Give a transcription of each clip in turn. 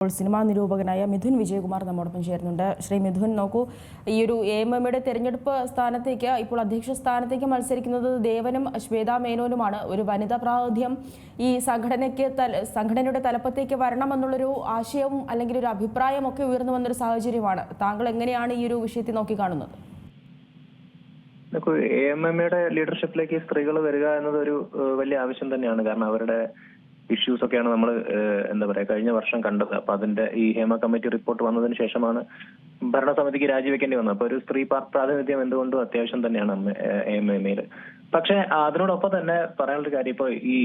ഇപ്പോൾ സിനിമാ നിരൂപകനായ മിഥുൻ വിജയകുമാർ നമ്മോടൊപ്പം ചേരുന്നുണ്ട്. ശ്രീ മിഥുൻ നോക്കൂ ഈ ഒരു എ എം എമ്മയുടെ തെരഞ്ഞെടുപ്പ് സ്ഥാനത്തേക്ക് ഇപ്പോൾ അധ്യക്ഷ സ്ഥാനത്തേക്ക് മത്സരിക്കുന്നത് ദേവനും ശ്വേതാ മേനോനുമാണ്. ഒരു വനിതാ പ്രാതിനിധ്യം ഈ സംഘടനയ്ക്ക് സംഘടനയുടെ തലപ്പത്തേക്ക് വരണമെന്നുള്ളൊരു ആശയവും അല്ലെങ്കിൽ ഒരു അഭിപ്രായം ഒക്കെ ഉയർന്നു വന്നൊരു സാഹചര്യമാണ്. താങ്കൾ എങ്ങനെയാണ് ഈ ഒരു വിഷയത്തെ നോക്കിക്കാണുന്നത് നോക്കൂ എ എം എം എയുടെ ലീഡർഷിപ്പിലേക്ക് സ്ത്രീകൾ വരിക എന്നത് ഒരു വലിയ ആവശ്യം തന്നെയാണ്. കാരണം അവരുടെ ഇഷ്യൂസ് ഒക്കെയാണ് നമ്മൾ എന്താ പറയാ കഴിഞ്ഞ വർഷം കണ്ടത്. അപ്പൊ അതിന്റെ ഈ ഹേമ കമ്മിറ്റി റിപ്പോർട്ട് വന്നതിന് ശേഷമാണ് ഭരണസമിതിക്ക് രാജിവെക്കേണ്ടി വന്നത്. അപ്പൊ ഒരു സ്ത്രീ പ്രാതിനിധ്യം എന്തുകൊണ്ടും അത്യാവശ്യം തന്നെയാണ് എ എം എം എയിൽ പക്ഷെ അതിനോടൊപ്പം തന്നെ പറയാനുള്ള കാര്യം ഇപ്പൊ ഈ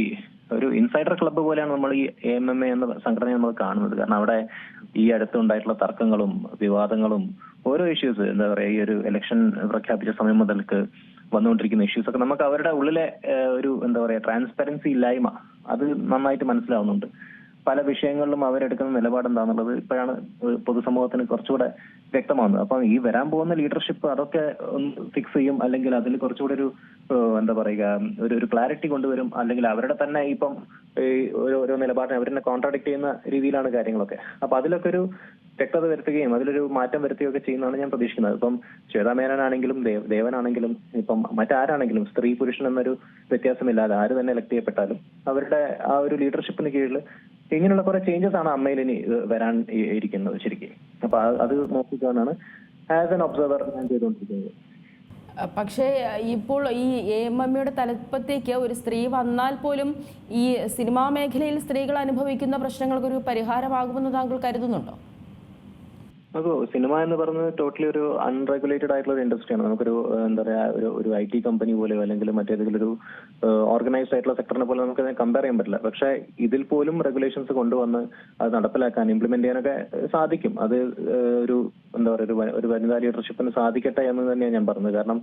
ഒരു ഇൻസൈഡർ ക്ലബ്ബ് പോലെയാണ് നമ്മൾ ഈ എ എം എം എന്ന സംഘടന നമ്മൾ കാണുന്നത്. കാരണം അവിടെ ഈ അടുത്തുണ്ടായിട്ടുള്ള തർക്കങ്ങളും വിവാദങ്ങളും ഓരോ ഇഷ്യൂസ് എന്താ പറയാ ഈ ഒരു ഇലക്ഷൻ പ്രഖ്യാപിച്ച സമയം മുതൽക്ക് വന്നുകൊണ്ടിരിക്കുന്ന ഇഷ്യൂസ് ഒക്കെ നമുക്ക് അവരുടെ ഉള്ളിലെ ഒരു എന്താ പറയാ ട്രാൻസ്പെറൻസി ഇല്ലായ്മ അത് നന്നായിട്ട് മനസ്സിലാവുന്നുണ്ട്. പല വിഷയങ്ങളിലും അവരെടുക്കുന്ന നിലപാട് എന്താണെന്നുള്ളത് ഇപ്പോഴാണ് പൊതുസമൂഹത്തിന് കുറച്ചുകൂടെ വ്യക്തമാകുന്നത് അപ്പം ഈ വരാൻ പോകുന്ന ലീഡർഷിപ്പ് അതൊക്കെ ഒന്ന് ഫിക്സ് ചെയ്യും അല്ലെങ്കിൽ അതിൽ കുറച്ചുകൂടെ ഒരു എന്താ പറയുക ഒരു ഒരു ക്ലാരിറ്റി കൊണ്ടുവരും അല്ലെങ്കിൽ അവരുടെ തന്നെ ഇപ്പം ഈ ഓരോ നിലപാടിനെ അവരെന്നെ കോൺട്രാഡിക്ട് ചെയ്യുന്ന രീതിയിലാണ് കാര്യങ്ങളൊക്കെ. അപ്പൊ അതിലൊക്കെ ഒരു വ്യക്തത വരുത്തുകയും അതിലൊരു മാറ്റം വരുത്തുകയൊക്കെ ചെയ്യുന്നതാണ് ഞാൻ പ്രതീക്ഷിക്കുന്നത്. ഇപ്പം ശ്വേതാ മേനോനാണെങ്കിലും ദേവ് ദേവനാണെങ്കിലും ഇപ്പം മറ്റാരാണെങ്കിലും സ്ത്രീ പുരുഷൻ എന്നൊരു വ്യത്യാസമില്ലാതെ ആര് തന്നെ ഇലക്ട് ചെയ്യപ്പെട്ടാലും അവരുടെ ആ ഒരു ലീഡർഷിപ്പിന് കീഴിൽ ഇങ്ങനെയുള്ള കുറെ ചേഞ്ചസ് ആണ് അമ്മയിൽ ഇനി വരാൻ ഇരിക്കുന്നത് ശരിക്കും. അപ്പൊ അത് നോക്കിക്കാനാണ് ആസ് എൻ ഒബ്സർവർ ഞാൻ ചെയ്തുകൊണ്ടിരിക്കുന്നത്. പക്ഷേ ഇപ്പോൾ ഈ എ എം എമ്മയുടെ തലപ്പത്തേക്ക് ഒരു സ്ത്രീ വന്നാൽ പോലും ഈ സിനിമാ മേഖലയിൽ സ്ത്രീകൾ അനുഭവിക്കുന്ന പ്രശ്നങ്ങൾക്ക് ഒരു പരിഹാരമാകുമെന്ന് താങ്കൾ കരുതുന്നുണ്ടോ? അപ്പോ സിനിമ എന്ന് പറയുന്നത് ടോട്ടലി ഒരു അൺറെഗുലേറ്റഡ് ആയിട്ടുള്ള ഒരു ഇൻഡസ്ട്രിയാണ് നമുക്കൊരു എന്താ പറയാ ഒരു ഐ ടി കമ്പനി പോലെയോ അല്ലെങ്കിൽ മറ്റേതെങ്കിലും ഒരു ഓർഗനൈസ്ഡ് ആയിട്ടുള്ള സെക്ടറിനെ പോലെ നമുക്ക് കമ്പയർ ചെയ്യാൻ പറ്റില്ല. പക്ഷേ ഇതിൽ പോലും റെഗുലേഷൻസ് കൊണ്ടുവന്ന് അത് നടപ്പിലാക്കാൻ ഇംപ്ലിമെന്റ് ചെയ്യാനൊക്കെ സാധിക്കും. അത് ഒരു എന്താ പറയുക ഒരു വനിതാ ലീഡർഷിപ്പിന് സാധിക്കട്ടെ എന്ന് തന്നെയാണ് ഞാൻ പറഞ്ഞത്. കാരണം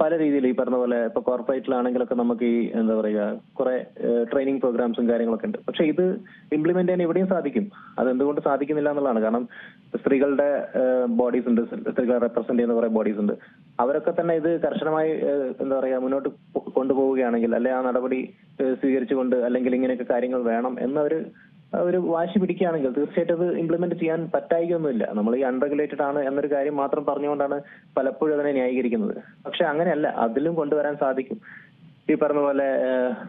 പല രീതിയിൽ ഈ പറഞ്ഞ പോലെ ഇപ്പൊ കോർപ്പറേറ്റിലാണെങ്കിലൊക്കെ നമുക്ക് ഈ എന്താ പറയുക കുറെ ട്രെയിനിങ് പ്രോഗ്രാംസും കാര്യങ്ങളൊക്കെ ഉണ്ട്. പക്ഷെ ഇത് ഇംപ്ലിമെന്റ് ചെയ്യാൻ എവിടെയും സാധിക്കും. അത് എന്തുകൊണ്ട് സാധിക്കുന്നില്ല എന്നുള്ളതാണ്. കാരണം സ്ത്രീകളുടെ ബോഡീസ് ഉണ്ട്. സ്ത്രീകളെ റെപ്രസെന്റ് ചെയ്യുന്ന കുറെ ബോഡീസ് ഉണ്ട്. അവരൊക്കെ തന്നെ ഇത് കർശനമായി എന്താ പറയാ മുന്നോട്ട് കൊണ്ടുപോവുകയാണെങ്കിൽ അല്ലെ ആ നടപടി സ്വീകരിച്ചുകൊണ്ട് അല്ലെങ്കിൽ ഇങ്ങനെയൊക്കെ കാര്യങ്ങൾ വേണം എന്നവര് ഒരു വാശി പിടിക്കുകയാണെങ്കിൽ തീർച്ചയായിട്ടും അത് ഇംപ്ലിമെന്റ് ചെയ്യാൻ പറ്റായിക്കൊന്നുമില്ല നമ്മൾ ഈ അൺറെഗുലേറ്റഡ് ആണ് എന്നൊരു കാര്യം മാത്രം പറഞ്ഞുകൊണ്ടാണ് പലപ്പോഴും അതിനെ ന്യായീകരിക്കുന്നത്. പക്ഷെ അങ്ങനെയല്ല അതിലും കൊണ്ടുവരാൻ സാധിക്കും. ഈ പറഞ്ഞ പോലെ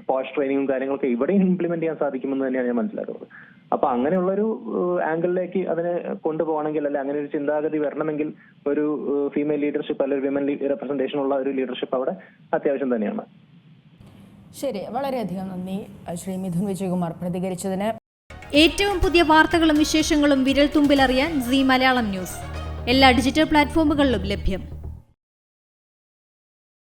പോസ്റ്റ് ട്രെയിനിങ്ങും കാര്യങ്ങളൊക്കെ ഇവിടെയും ഇംപ്ലിമെന്റ് ചെയ്യാൻ സാധിക്കുമെന്ന് തന്നെയാണ് ഞാൻ മനസ്സിലാക്കുന്നത്. അപ്പൊ അങ്ങനെയുള്ളൊരു ആംഗിളിലേക്ക് അതിനെ കൊണ്ടുപോകണമെങ്കിൽ അല്ലെ അങ്ങനെ ഒരു ചിന്താഗതി വരണമെങ്കിൽ ഒരു ഫീമെയിൽ ലീഡർഷിപ്പ് അല്ലെങ്കിൽ വിമൻ റെപ്രസെന്റേഷൻ ഉള്ള ഒരു ലീഡർഷിപ്പ് അവിടെ അത്യാവശ്യം തന്നെയാണ്. ശരി വളരെയധികം നന്ദി ശ്രീ മിഥുൻ വിജയകുമാർ പ്രതികരിച്ചതിന്. ഏറ്റവും പുതിയ വാർത്തകളും വിശേഷങ്ങളും വിരൽ തുമ്പിലറിയാൻ സി മലയാളം ന്യൂസ്. എല്ലാ ഡിജിറ്റൽ പ്ലാറ്റ്ഫോമുകളിലും ലഭ്യം.